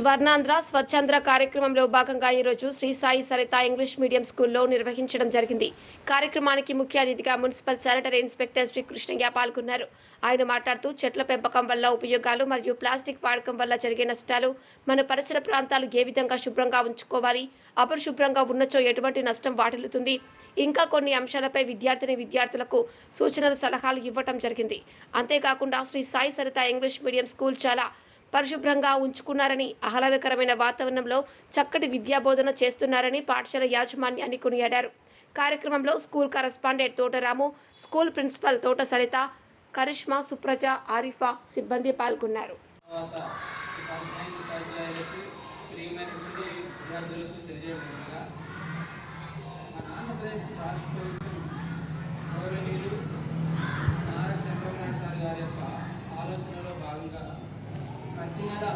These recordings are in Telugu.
స్వర్ణాంధ్ర స్వచ్ఛాంధ్ర కార్యక్రమంలో భాగంగా ఈరోజు శ్రీ సాయి సరిత ఇంగ్లీష్ మీడియం స్కూల్లో నిర్వహించడం జరిగింది. కార్యక్రమానికి ముఖ్య అతిథిగా municipal sanitary inspector Shri Krishnaiah పాల్గొన్నారు. ఆయన మాట్లాడుతూ చెట్ల పెంపకం వల్ల ఉపయోగాలు మరియు ప్లాస్టిక్ వాడకం వల్ల జరిగే నష్టాలు మన పరిసర ప్రాంతాలు ఏ విధంగా శుభ్రంగా ఉంచుకోవాలి అపరిశుభ్రంగా ఉన్నచో ఎటువంటి నష్టం వాటిల్లుతుంది ఇంకా కొన్ని అంశాలపై విద్యార్థిని విద్యార్థులకు సూచనలు సలహాలు ఇవ్వటం జరిగింది. అంతేకాకుండా Shri Sai Sarita English medium school చాలా పరిశుభ్రంగా ఉంచుకున్నారని ఆహ్లాదకరమైన వాతావరణంలో చక్కటి విద్యాబోధన చేస్తున్నారని పాఠశాల యాజమాన్యాన్ని కొనియాడారు. కార్యక్రమంలో school correspondent Thotaramu school principal Thota Sarita Karishma Supraja Arifa సిబ్బంది పాల్గొన్నారు. ఆంధ్రప్రదేశ్ రాష్ట్ర ప్రభుత్వం గౌరవనీయులు నారా చంద్రబాబు నాయుడు సార్ గారి యొక్క ఆలోచనలో భాగంగా ప్రతి నెల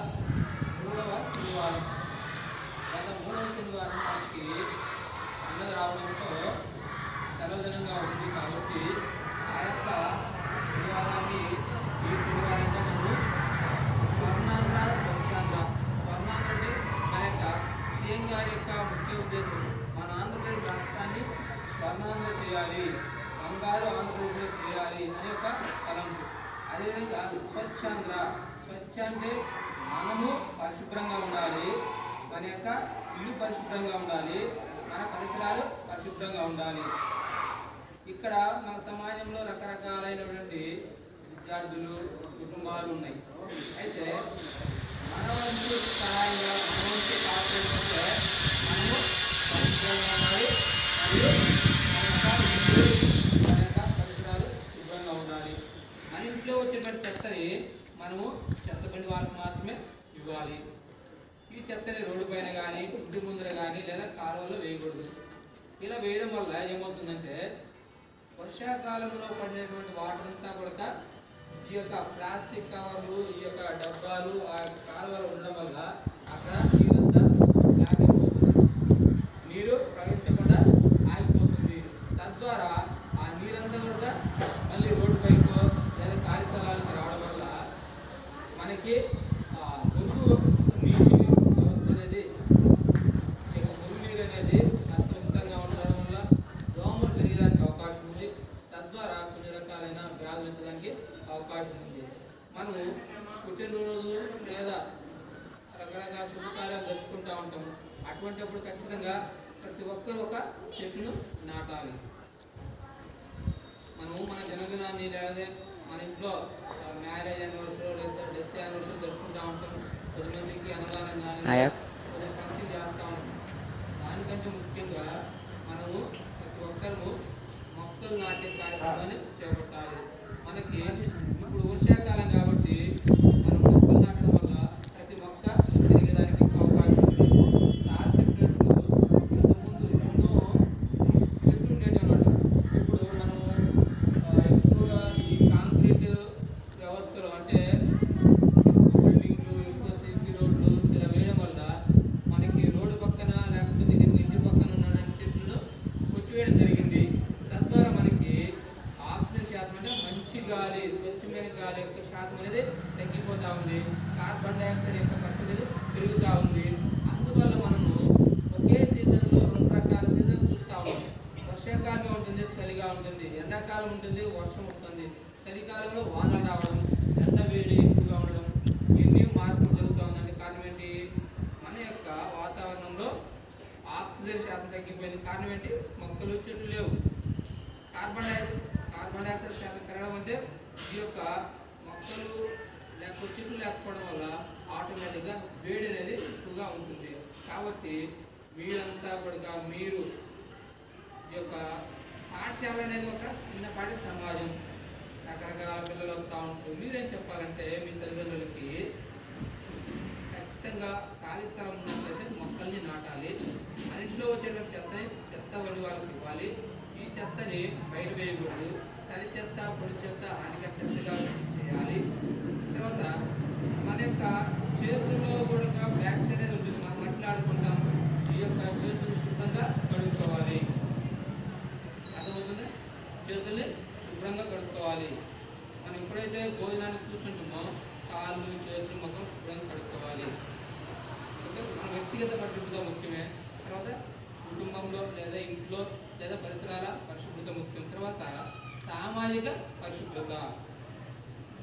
మూడవ శనివారం గత మూడవ శనివారం మనకి పండుగ రావడంతో సెలవు దినంగా ఉంది కాబట్టి ఆ యొక్క శనివారాన్ని ఈ శనివారంగా మనము స్వర్ణాంధ్ర స్వచ్ఛాంధ్ర స్వర్ణాంధ్ర అంటే మన యొక్క సీఎం గారి యొక్క ముఖ్య ఉద్దేశం మన ఆంధ్రప్రదేశ్ రాష్ట్రాన్ని స్వర్ణాంధ్ర చేయాలి బంగారు ఆంధ్రప్రదేశ్లో చేయాలి అనే ఒక తలంపు. అదేవిధంగా స్వచ్ఛాంధ్ర. స్వచ్ఛ అంటే మనము పరిశుభ్రంగా ఉండాలి మన యొక్క ఇల్లు పరిశుభ్రంగా ఉండాలి మన పరిసరాలు పరిశుభ్రంగా ఉండాలి. ఇక్కడ మన సమాజంలో రకరకాలైనటువంటి విద్యార్థులు కుటుంబాలు ఉన్నాయి. అయితే మన వంతు సహాయంగా మన వంతు కాకపోతే మనము పరిశుభ్రంగా ఉండాలి మరియు మన యొక్క ఇల్లు, మన యొక్క పరిసరాలు శుభ్రంగా ఉండాలి మన ఇంట్లో వచ్చేటువంటి చెత్తని మనము చెత్తబండి వాళ్ళకి మాత్రమే ఇవ్వాలి. ఈ చెత్తని రోడ్డు పైన కానీ ఇంటి ముందర కానీ లేదా కాలువలో వేయకూడదు. ఇలా వేయడం వల్ల ఏమవుతుందంటే వర్షాకాలంలో పడినటువంటి వాటర్ అంతా కూడా ఈ యొక్క ప్లాస్టిక్ కవర్లు ఈ యొక్క డబ్బాలు ఆ కాలువలో ఉండడం వల్ల అక్కడ అవకాశం ఉంది తద్వారా అవకాశం ఉంది మనం పుట్టినరోజు లేదా రకరకాల శుభకార్యాలు జరుపుకుంటూ ఉంటాం అటువంటిప్పుడు ఖచ్చితంగా ప్రతి ఒక్కరు ఒక చెట్టును నాటాలి మనము మన జనగణాన్ని లేదా మన ఇంట్లో మ్యారేజ్ యానివర్సరీ లేదా డెత్ యానివర్సరీ జరుపుకుంటూ ఉంటాం. కొద్ది మందికి అన్నదానం కానీ ఆయా. కొద్ది ఫంక్షన్ చేస్తూ ఉంటాం దానికంటే ముఖ్యంగా మనము ప్రతి ఒక్కరు మొక్కలు నాటే కార్యక్రమాన్ని చేపట్టాలి మనకి ఇప్పుడు వర్షాకాలం కాబట్టి మనం మొక్కలు నాటడం వల్ల ప్రతి మొక్క పెరిగేదానికి అవకాశం ఉంది సార్ చెప్పినట్టు ఇంతకుముందు ఎన్నో చెట్లు ఉండేవి అన్నమాట ఇప్పుడు మనం ఆ, ఎక్కువగా ఈ కాంక్రీట్ వ్యవస్థలు అంటే బిల్డింగ్లు ఎక్కువ సీసీ రోడ్లు ఇలా వేయడం వల్ల మనకి రోడ్డు పక్కన లేకపోతే ఇంటి ఇంటి పక్కన ఉన్నటువంటి చెట్లను కొట్టివేయడం జరిగింది తద్వారా మనకి ఆక్సిజన్ శాతం అంటే మంచి గాలి స్వచ్ఛమైన గాలి యొక్క శాతం అనేది తగ్గిపోతూ ఉంది. కార్బన్ డైఆక్సైడ్ యొక్క పర్సెంటేజ్ పెరుగుతూ ఉంది. అందువల్ల మనము ఒకే సీజన్లో రెండు రకాల సీజన్ చూస్తూ ఉన్నాం. వర్షాకాలం ఉంటుంది చలిగా ఉంటుంది. ఎండాకాలం ఉంటుంది వర్షం వస్తుంది. చలికాలంలో వానలు రావడం ఎండ వేడి ఎక్కువగా ఉండడం ఎన్ని మార్పులు జరుగుతూ ఉందండి కారణం ఏంటి? మన యొక్క వాతావరణంలో ఆక్సిజన్ శాతం తగ్గిపోయింది. కారణం ఏంటి? మొక్కలు చెట్లు లేవు. కార్బన్ డైఆక్సైడ్ కార్బన్ డైఆక్సైడ్ శాతం పెరగడం అంటే ఈ యొక్క మొక్కలు లేకపోతే చెట్లు లేకపోవడం వల్ల ఆటోమేటిక్గా వేడి అనేది ఎక్కువగా ఉంటుంది. కాబట్టి మీరంతా కూడా మీరు ఈ యొక్క పాఠశాల అనేది ఒక చిన్నపాటి సమాజం. రకరకాల పిల్లలు వస్తూ ఉంటారు మీరేం చెప్పాలంటే మీ తల్లిదండ్రులకి ఖచ్చితంగా ఖాళీ స్థలం ఉన్నట్లయితే మొక్కల్ని నాటాలి. మన ఇంట్లో వచ్చేటువంటి చెత్తని చెత్త వండి వాళ్ళకి ఇవ్వాలి. ఈ చెత్తని బయట వేయకూడదు. చలి చెత్త పొడి చెత్త హానికర చెత్తగా చేయాలి తర్వాత మన యొక్క చేతుల్లో కూడా బ్యాక్టీరియా ఉంటుంది మనం మాట్లాడుకుంటాం ఈ యొక్క చేతులు శుభ్రంగా కడుక్కోవాలి అర్థమవుతుంది చేతుల్ని శుభ్రంగా కడుక్కోవాలి. మనం ఎప్పుడైతే భోజనానికి కూర్చుంటామో కాళ్ళు చేతులు మొత్తం శుభ్రంగా కడుక్కోవాలి. ఓకే? మన వ్యక్తిగత పరిశుభ్రత ముఖ్యమే. తర్వాత కుటుంబంలో లేదా ఇంట్లో లేదా పరిసరాల పరిశుభ్రత ముఖ్యం. తర్వాత సామాజిక పరిశుభ్రత.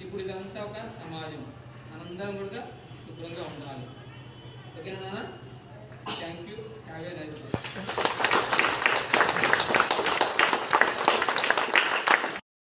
ఇప్పుడు ఇదంతా ఒక సమాజం. మనందరం కూడా శుభ్రంగా ఉండాలి. ఓకేనా thank you have a nice day